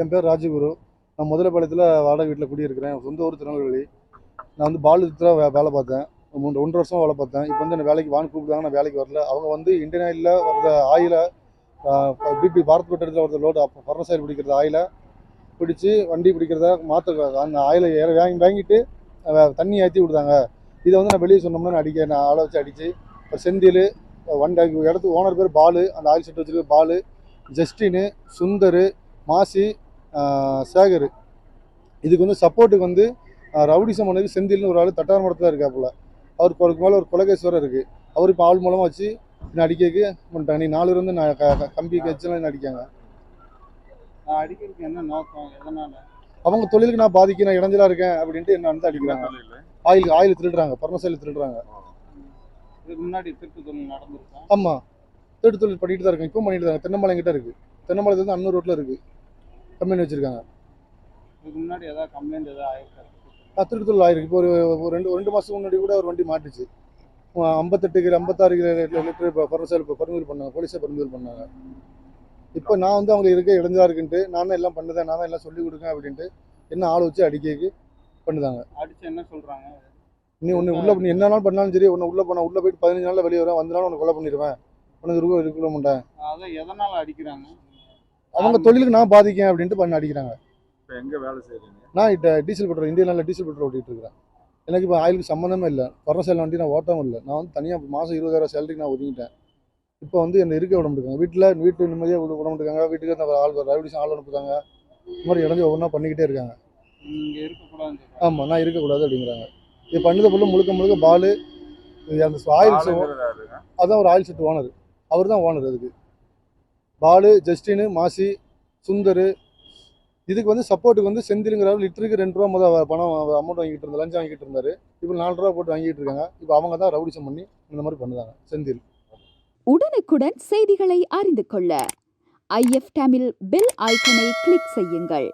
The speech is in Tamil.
என் பேர் ராஜகுரு. நான் முதலப்பாளையத்தில் வாடகை வீட்டில் குடியிருக்கிறேன். சொந்த ஊர் திருநெல்வேலி. நான் வந்து பாலுத்தில் வே வேலை பார்த்தேன். மூன்று ஒன்றரை வருஷம் வேலை பார்த்தேன். இப்போ வந்து என்னை வேலைக்கு வான் கூப்பிட்டாங்க நான் வேலைக்கு வரல. அவங்க வந்து இந்தியன் ஆயிலில் வர்ற ஆயிலை பிபி பாரத் பெட்ரோலில் வர்ற லோடு பர்ண சைடு பிடிக்கிறது ஆயிலை பிடிச்சி வண்டி பிடிக்கிறத மாற்ற அந்த ஆயிலை ஏற வாங்கி வாங்கிட்டு தண்ணி ஏற்றி விடுதாங்க இதை வந்து நான் வெளியே சொன்னோம்னா நான் அடிக்க நான் ஆளை வச்சு அடித்து செந்தில் வண்டி இடத்து ஓனர் பேர் பாலு அந்த ஆயில் செட் வச்சுருக்க பாலு ஜஸ்டினு சுந்தர் மாசி சேகர். இதுக்கு வந்து சப்போர்ட்டுக்கு வந்து ரவுடிசம் பண்ணது செந்தில்னு ஒரு ஆள் தட்டார் மடத்தில் இருக்காப்புல அவருக்கு அவருக்கு மேலே ஒரு கொலகேஸ்வரர் இருக்குது அவர் இப்போ ஆள் மூலமாக வச்சு என்ன அடிக்கக்கு பண்ணிட்டாங்க. நீ நாலு பேர் வந்து நான் கம்பி கட்சிலாம் என்ன அடிக்காங்க? நான் அடிக்கிறதுக்கு என்ன நோக்கம்? எதனால? அவங்க தொழிலுக்கு நான் பாதிக்க நான் இடைஞ்சலா இருக்கேன் அப்படின்ட்டு என்ன வந்து அடிக்கிறாங்க. ஆயில் ஆயில் திருடுறாங்க. பர்மசையில் திருடுறாங்க. முன்னாடி திருட்டு தொழில் நடந்திருக்கா? ஆமாம் திருட்டு தொழில் பண்ணிட்டு தான் இருக்கேன். இப்போ பண்ணிட்டு தான் தென்னமலை கிட்ட இருக்குது தென்னமலை வந்து அன்னூர் ரோட்டில் இருக்குது கம்பெனி வச்சுருக்காங்க. இதுக்கு முன்னாடி ஏதாவது கம்ப்ளைண்ட் ஏதாவது ஆயிருக்காரு தொழில் ஆயிருக்கு. இப்போ ஒரு ஒரு ரெண்டு ரெண்டு மாதத்துக்கு முன்னாடி கூட ஒரு வண்டி மாட்டுச்சு. ஐம்பத்தெட்டு கிலோ ஐம்பத்தாறு கிலோ லிட்டர் இப்போ பர்மசைல் இப்போ பரிந்துரை பண்ணாங்க. போலீஸே பரிந்துரை பண்ணாங்க. இப்போ நான் வந்து அவங்க இருக்க இடைஞ்சலா இருக்குன்ட்டு நான் தான் எல்லாம் பண்ணுதேன் நான் எல்லாம் சொல்லி கொடுக்கேன் அப்படின்ட்டு என்ன ஆள் வச்சு அடிக்கக்கு பண்ணுதாங்க. அடிச்சு என்ன சொல்றாங்க? நீ ஒன்று உள்ள நீ என்ன நாள் பண்ணாலும் சரி உன்னை உள்ள போனா உள்ள போயிட்டு பதினஞ்சு நாள்ல வெளியே வரேன் வந்தனாலும் உன்னை கொலை பண்ணிடுவேன். உனக்கு இருக்க இருக்க மாட்டேன். அதான் எதனால அடிக்கிறாங்க? அவங்க தொழிலுக்கு நான் பாதிக்கேன் அப்படின்ட்டு பண்ண அடிக்கிறாங்க. இப்போ எங்க வேலை செய்றீங்க? நான் இப்போ டீசல் பெட்ரோல் இந்திய நாளில் டீசல் பெட்ரோல் ஓட்டிட்டு இருக்கிறேன். எனக்கு இப்போ ஆயிலுக்கு சம்மந்தமே இல்லை. பர்மசைல் வண்டி நான் ஓட்டவும் இல்லை. நான் வந்து தனியாக மாதம் இருபதாயிரம் சேலரிக்கு நான் ஒதுங்கிட்டேன். இப்போ வந்து என்னை இருக்க விட மாட்டேங்க வீட்டில் வீட்டு நிம்மதியாக விட விட மாட்டேங்க வீட்டுக்கு அந்த ஆள் ரவுடிஷன் ஆள் அனுப்புதாங்க இந்த மாதிரி இடைஞ்சு ஒவ்வொன்றா பண்ணிக்கிட்டே இருக்காங்க. ஆமாம் நான் இருக்கக்கூடாது அப்படிங்கிறாங்க. இது பண்ணது ஃபுல்லாக முழுக்க முழுக்க பாலு அந்த ஆயில் யாருங்க? அதான் ஒரு ஆயில் செட் ஓனர். அவர் தான் ஓனர் அதுக்கு. பாலு ஜஸ்டின் மாசி சுந்தர். இதுக்கு வந்து சப்போர்ட்டுக்கு வந்து செந்திலுங்கிறவர் லிட்டருக்கு ரெண்டு ரூபா முதல் பணம் அமௌண்ட் வாங்கிட்டு இருந்தார் லஞ்சம் வாங்கிட்டு இருந்தாரு. இப்போ நாலு ரூபா போட்டு வாங்கிட்டு இருக்காங்க. இப்போ அவங்க தான் ரவுடிசம் பண்ணி இந்த மாதிரி பண்ணுதாங்க செந்தில். உடனுக்குடன் செய்திகளை அறிந்து கொள்ள ஐஎஃப் டேமில் பெல் ஐக்கனை கிளிக் செய்யுங்கள்.